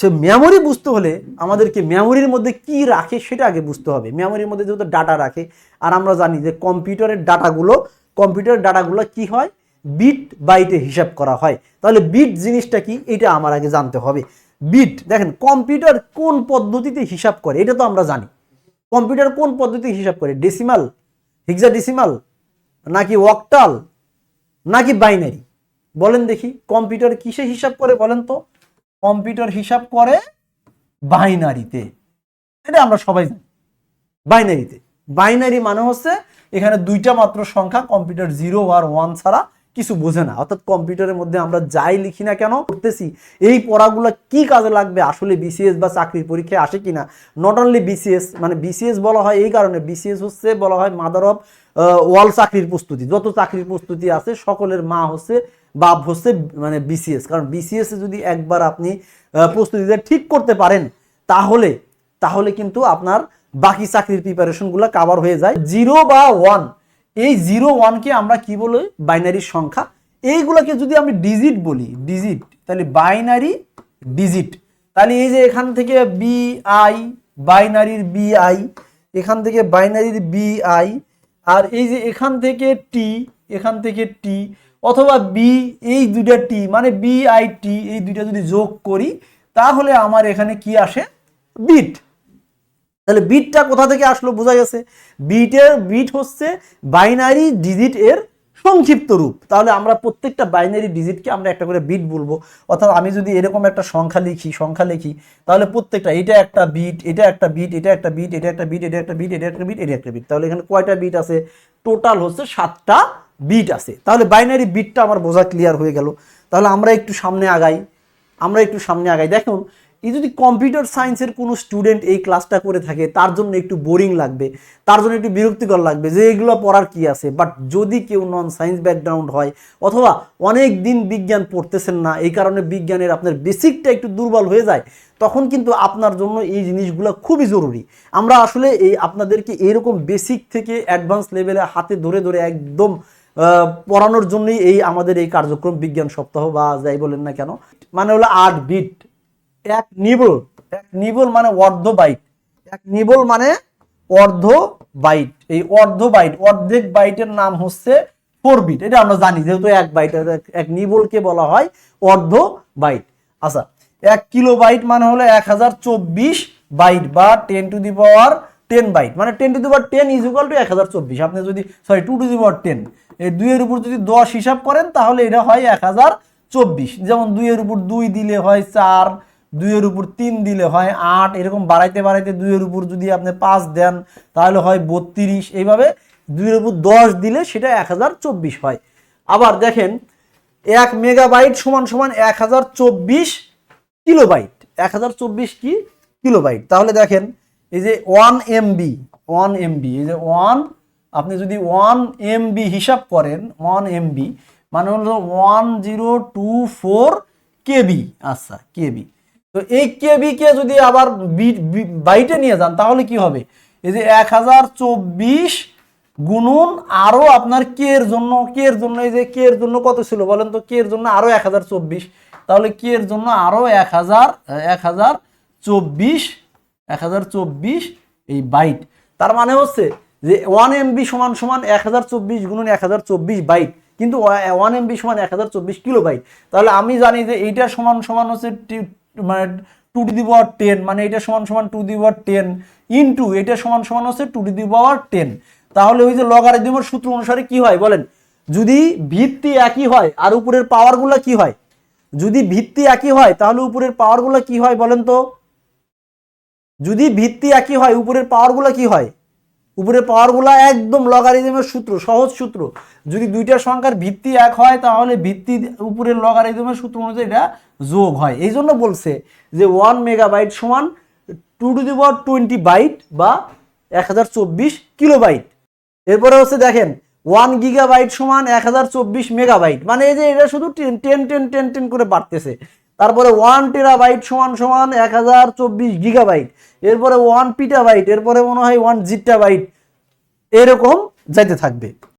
সে memory বুঝতে হলে আমাদেরকে মেমোরির মধ্যে কি রাখে সেটা আগে বুঝতে হবে। মেমোরির মধ্যে যেহেতু ডাটা রাখে, আর আমরা জানি যে কম্পিউটারের ডাটাগুলো কম্পিউটারের ডাটাগুলো কি হয়? বিট বাইটে হিসাব করা হয়। তাহলে বিট জিনিসটা কি? এটা আমার আগে জানতে হবে। বিট দেখেন কম্পিউটার কোন পদ্ধতিতে হিসাব করে, এটা তো আমরা জানি। কম্পিউটার কোন পদ্ধতিতে হিসাব করে? ডেসিমাল হেক্সাডেসিমাল নাকি অক্টাল নাকি বাইনারি বলেন দেখি কম্পিউটার কিসে হিসাব করে বলেন তো? কম্পিউটার হিসাব করে বাইনারিতে। এটা আমরা সবাই জানি। বাইনারিতে। বাইনারি মানে হচ্ছে এখানে দুইটা মাত্র সংখ্যা, কম্পিউটার জিরো আর ওয়ান ছাড়া কিছু বোঝে না। অর্থাৎ কম্পিউটারের মধ্যে আমরা যাই লিখি না কেন করতেছি, এই পড়াগুলো কি কাজে লাগবে, আসলে বিসিএস বা চাকরির পরীক্ষায় আসে কিনা? নট অনলি বিসিএস মানে বিসিএস বলা হয় এই কারণে। বিসিএস হচ্ছে বলা হয় মাদার অফ ওয়াল চাকরির প্রস্তুতি। যত চাকরির প্রস্তুতি আছে সকলের মা হচ্ছে বাপ হচ্ছে মানে বিসিএস কারণ বিসিএস যদি একবার আপনি আহ, প্রস্তুতিটা ঠিক করতে পারেন তাহলে তাহলে কিন্তু আপনার বাকি চাকরির প্রিপারেশনগুলো কাভার হয়ে যায়। জিরো বা ওয়ান এই জিরো ওয়ানকে আমরা কি বলি? বাইনারি সংখ্যা। এইগুলোকে যদি আমি ডিজিট বলি ডিজিট তাহলে বাইনারি ডিজিট তাহলে এই যে এখান থেকে বি আই বাইনারির বি আই এখান থেকে বাইনারির বি আই আর এই যে এখান থেকে টি এখান থেকে টি অথবা বি এই দুইটা টি মানে বি আই টি এই দুইটা যদি যোগ করি, তাহলে আমার এখানে কি আসে? বিট তাহলে বিটটা কোথা থেকে আসলো? বোঝা গেছে। বিটের বিট হচ্ছে বাইনারি ডিজিট এর সংক্ষিপ্ত রূপ তাহলে আমরা প্রত্যেকটা বাইনারি ডিজিটকে আমরা একটা করে বিট বলব। অর্থাৎ আমি যদি এরকম একটা সংখ্যা লিখি সংখ্যা লিখি, তাহলে প্রত্যেকটা, এটা একটা বিট এটা একটা বিট এটা একটা বিট এটা একটা বিট এটা একটা বিট এটা একটা বিট এটা একটা বিট তাহলে এখানে কয়টা বিট আছে? টোটাল হচ্ছে সাতটা বিট আছে। তাহলে বাইনারি বিটটা আমার বোঝা ক্লিয়ার হয়ে গেল। তাহলে আমরা একটু সামনে আগাই। আমরা একটু সামনে আগাই। দেখুন এই যদি কম্পিউটার সায়েন্সের কোনো স্টুডেন্ট এই ক্লাসটা করে থাকে, তার জন্য একটু বোরিং লাগবে, তার জন্য একটু বিরক্তিকর লাগবে যে এগুলো পড়ার কি আছে। বাট যদি কেউ নন সায়েন্স ব্যাকগ্রাউন্ড হয়, অথবা অনেক দিন বিজ্ঞান পড়তেছেন না, এই কারণে বিজ্ঞানের আপনার বেসিকটা একটু দুর্বল হয়ে যায়, তখন কিন্তু আপনার জন্য এই জিনিসগুলো খুবই জরুরি। আমরা আসলে এই আপনাদেরকে এরকম বেসিক থেকে অ্যাডভান্স লেভেলে হাতে ধরে ধরে একদম পড়ানোর জন্যই এই আমাদের এই কার্যক্রম বিজ্ঞান সপ্তাহ বা যাই বলেন না কেন মানে হলো আট বিট এক নিবল এক নিবল মানে অর্ধ বাইট। এক নিবল মানে অর্ধ বাইট। এই অর্ধ বাইট, অর্ধেক বাইটের নাম হচ্ছে ফোর বিট। এটা আমরা জানি, যেহেতু এক বাইট, এক নিবলকে বলা হয় অর্ধ বাইট। আচ্ছা এক কিলো বাইট মানে হলো এক হাজার চব্বিশ বাইট বা ten to the power ten byte. মানে ten to the power ten is equal to এক হাজার চব্বিশ। আপনি যদি sorry two to the power ten এই দুইয়ের উপর যদি দশ হিসাব করেন, তাহলে এটা হয় এক হাজার চব্বিশ। যেমন দুইয়ের উপর দুই দিলে হয় চার দুইয়ের উপর তিন দিলে হয় আট, এরকম বাড়াইতে বাড়াইতে দুইয়ের উপর যদি আপনি পাঁচ দেন, তাহলে হয় বত্রিশ। এইভাবে দুইয়ের উপর দশ দিলে সেটা এক হাজার চব্বিশ হয়। আবার দেখেন, এক মেগাবাইট সমান সমান এক হাজার চব্বিশ কিলোবাইট এক হাজার চব্বিশ কি? কিলোবাইট তাহলে দেখেন, এই যে ওয়ান এমবি ওয়ান এমবি, এই যে ওয়ান, আপনি যদি ওয়ান এমবি হিসাব করেন, ওয়ান এমবি মানে হলো one zero two four KB. আচ্ছা কেবি। তো এই কে যদি আবার বাইটে নিয়ে যান, তাহলে কি হবে? এই যে এক হাজার চব্বিশ গুণন আরও আপনার কে এর জন্য, কে এর জন্য, এই যে কে এর জন্য কত ছিল বলেন তো? কে এর জন্য আরও এক হাজার চব্বিশ। তাহলে কে এর জন্য আরও এক হাজার এক হাজার চব্বিশ, এক হাজার চব্বিশ এই বাইট। তার মানে হচ্ছে যে ওয়ান এমবি সমান সমান এক হাজার চব্বিশ গুণন এক হাজার চব্বিশ বাইট। কিন্তু ওয়ান এমবি সমান এক হাজার চব্বিশ কিলো বাইট। তাহলে আমি জানি যে এইটা সমান সমান হচ্ছে মানে two to the power ten মানে এটা সমান সমান two the power ten into এটা সমান সমান হচ্ছে two to the power ten তাহলে ওই যে লগারিদমের সূত্র অনুসারে কি হয় বলেন? যদি ভিত্তি একই হয়, আর উপরের পাওয়ারগুলো কি হয়? যদি ভিত্তি একই হয়, তাহলে উপরের পাওয়ারগুলো কি হয় বলেন তো? যদি ভিত্তি একই হয়, উপরের পাওয়ারগুলো কি হয়? উপরের পাওয়ারগুলো একদম লগারিদমের সূত্র, সহজ সূত্র। যদি দুইটা সংখ্যার ভিত্তি এক হয়, তাহলে ভিত্তি উপরের লগারিদমের সূত্র অনুযায়ী এটা যোগ হয়। এই জন্য বলছে যে ওয়ান মেগাবাইট সমান two to the power twenty byte বা এক হাজার চব্বিশ কিলোবাইট এরপরে হচ্ছে দেখেন ওয়ান গিগাবাইট সমান এক হাজার চব্বিশ মেগাবাইট মানে এই যে এটা শুধু ten ten ten ten ten করে বাড়তেছে। তারপরে ওয়ান টেরাবাইট সমান সমান এক হাজার চব্বিশ গিগাবাইট এরপরে ওয়ান পিটা বাইট এরপরে মনে হয় ওয়ান জিটাবাইট এরকম যাইতে থাকবে।